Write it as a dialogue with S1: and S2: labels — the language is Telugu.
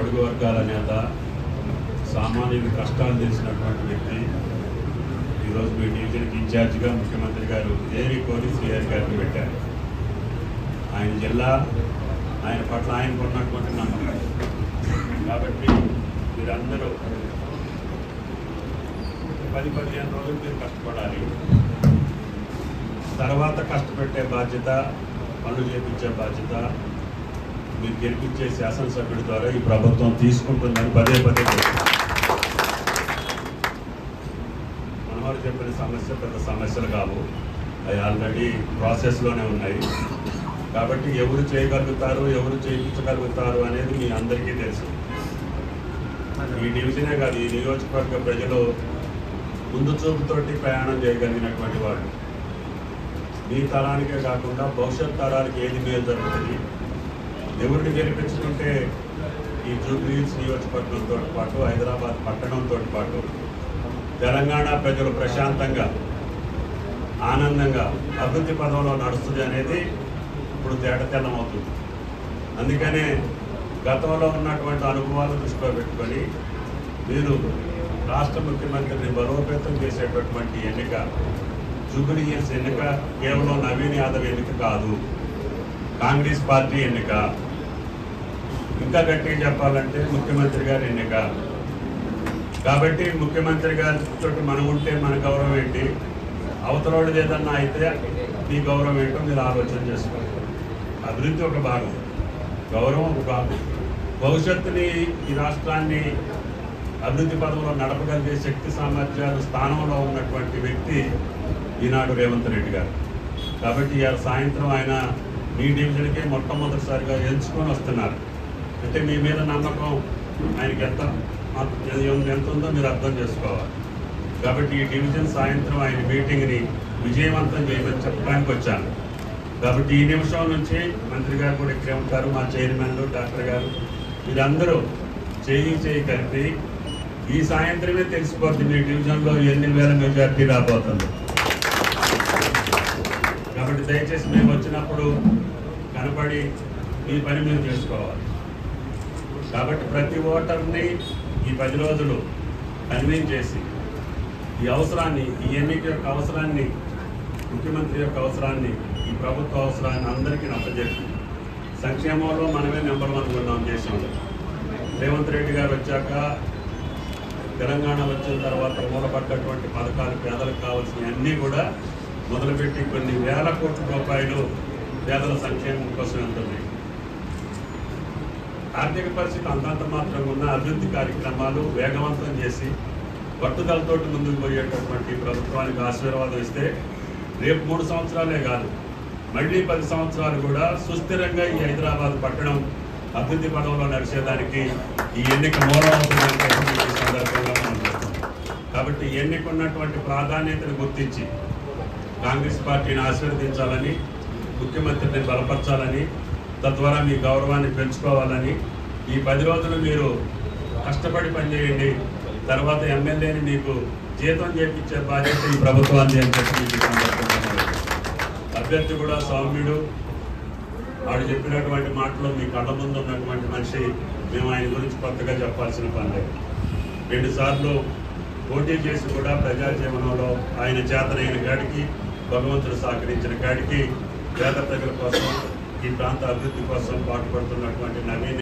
S1: పొడుగు వర్గాల నేత సామాన్యుడి కష్టాలు తెలిసినటువంటి వ్యక్తి ఈరోజు మీ డివిజన్కి ఇన్ఛార్జిగా ముఖ్యమంత్రి గారు ఏరి కోరి శ్రీహరి గారిని పెట్టారు. ఆయన జిల్లా ఆయన పట్ల ఆయనకు ఉన్నటువంటి నమ్మకం. కాబట్టి మీరందరూ పది పదిహేను రోజులు మీరు కష్టపడాలి. తర్వాత కష్టపెట్టే బాధ్యత పనులు చేపించే బాధ్యత మీరు గెలిపించే శాసనసభ్యుడి ద్వారా ఈ ప్రభుత్వం తీసుకుంటుందని పదే పదే చెప్తున్నాను. మనవారు చెప్పిన సమస్య పెద్ద సమస్యలు కావు. అవి ఆల్రెడీ ప్రాసెస్లోనే ఉన్నాయి. కాబట్టి ఎవరు చేయగలుగుతారు ఎవరు చేయించగలుగుతారు అనేది మీ అందరికీ తెలుసు. ఈ డివిజనే కాదు ఈ నియోజకవర్గ ప్రజలు ముందు చూపుతోటి ప్రయాణం చేయగలిగినటువంటి వాళ్ళు. మీ తరానికే కాకుండా భవిష్యత్ తరానికి ఏది మేలు జరుగుతుంది? ఎవరిని గెలిపించుకుంటే ఈ జూబ్లీహిల్స్ నియోజకవర్గంతో పాటు హైదరాబాద్ పట్టణంతో పాటు తెలంగాణ ప్రజలు ప్రశాంతంగా ఆనందంగా అభివృద్ధి పదంలో నడుస్తుంది అనేది ఇప్పుడు తేటతెల్లం అవుతుంది అందుకనే గతంలో ఉన్నటువంటి అనుభవాలు దృష్టిలో పెట్టుకొని మీరు రాష్ట్ర ముఖ్యమంత్రిని బలోపేతం చేసేటటువంటి ఎన్నిక జూబ్లీ హిల్స్ ఎన్నిక కేవలం నవీన్ యాదవ్ ఎన్నిక కాదు కాంగ్రెస్ పార్టీ ఎన్నిక ఇంకా గట్టిగా చెప్పాలంటే ముఖ్యమంత్రి గారు ఎన్నిక కాబట్టి ముఖ్యమంత్రి గారితో మనం ఉంటే మన గౌరవం ఏంటి? అవతలోడు ఏదన్నా అయితే మీ గౌరవం ఏంటో మీరు ఆలోచన చేసుకోండి. అభివృద్ధి ఒక భాగం గౌరవం ఒక భాగం. భవిష్యత్తుని ఈ రాష్ట్రాన్ని అభివృద్ధి పదంలో నడపగలిగే శక్తి సామర్థ్యాలు స్థానంలో ఉన్నటువంటి వ్యక్తి ఈనాడు రేవంత్ రెడ్డి గారు. కాబట్టి ఇవాళ సాయంత్రం ఆయన మీ డివిజన్కే మొట్టమొదటిసారిగా ఎంచుకొని వస్తున్నారు. అంటే మీ మీద నమ్మకం ఆయనకి ఎంత ఎంత ఉందో మీరు అర్థం చేసుకోవాలి. కాబట్టి ఈ డివిజన్ సాయంత్రం ఆయన మీటింగ్ని విజయవంతం చేయమని చెప్పడానికి వచ్చాను. కాబట్టి ఈ నిమిషం నుంచి మంత్రి గారు కూడా ఇక్కడే ఉంటారు మా చైర్మన్లు డాక్టర్ గారు మీరందరూ చేయి చేయి కలిపి ఈ సాయంత్రమే తెలిసిపోతుంది మీ డివిజన్లో ఎన్ని వేల మెజార్టీ రాబోతుంది. కాబట్టి దయచేసి మేము వచ్చినప్పుడు కనపడి మీ పని మీరు చేసుకోవాలి. కాబట్టి ప్రతి ఓటర్ని ఈ పది రోజులు కన్వీన్ చేసి ఈ అవసరాన్ని ఈ ఎన్నిక యొక్క అవసరాన్ని ముఖ్యమంత్రి యొక్క అవసరాన్ని ఈ ప్రభుత్వ అవసరాన్ని అందరికీ నప్పజెప్పి సంక్షేమంలో మనమే నెంబర్ వన్ ఉన్నాం దేశంలో రేవంత్ రెడ్డి గారు వచ్చాక తెలంగాణ వచ్చిన తర్వాత మూలపడ్డటువంటి పథకాలు పేదలకు కావాల్సినవి అన్నీ కూడా మొదలుపెట్టి కొన్ని వేల కోట్ల రూపాయలు పేదల సంక్షేమం కోసం వెళ్తున్నాయి. ఆర్థిక పరిస్థితి అంతంత మాత్రం ఉన్న అభివృద్ధి కార్యక్రమాలు వేగవంతం చేసి పట్టుదలతోటి ముందుకు పోయేటటువంటి ప్రభుత్వానికి ఆశీర్వాదం ఇస్తే రేపు మూడు సంవత్సరాలే కాదు మళ్ళీ పది సంవత్సరాలు కూడా సుస్థిరంగా ఈ హైదరాబాద్ పట్టణం అభివృద్ధి పదంలో నడిచేదానికి ఈ ఎన్నిక మూలమవుతుందని సందర్భంగా కాబట్టి ఎన్నిక ఉన్నటువంటి ప్రాధాన్యతను గుర్తించి కాంగ్రెస్ పార్టీని ఆశీర్వదించాలని ముఖ్యమంత్రిని బలపరచాలని తద్వారా మీ గౌరవాన్ని పెంచుకోవాలని ఈ పది రోజులు మీరు కష్టపడి పనిచేయండి. తర్వాత ఎమ్మెల్యేని మీకు జీతం చేపించే బాధ్యత ఈ ప్రభుత్వాన్ని అని చెప్పి అభ్యర్థి కూడా సౌమ్యుడు. వాడు చెప్పినటువంటి మాటలు మీ కళ్ళ ముందు ఉన్నటువంటి మనిషి. మేము ఆయన గురించి కొత్తగా చెప్పాల్సిన పని లేదు. రెండుసార్లు పోటీ చేసి కూడా ప్రజాజీవనంలో ఆయన చేతనైన కాడికి భగవంతుడు సహకరించిన కాడికి పేద ప్రజల కోసం ఈ ప్రాంత అభివృద్ధి కోసం పాటుపడుతున్నటువంటి నవీన్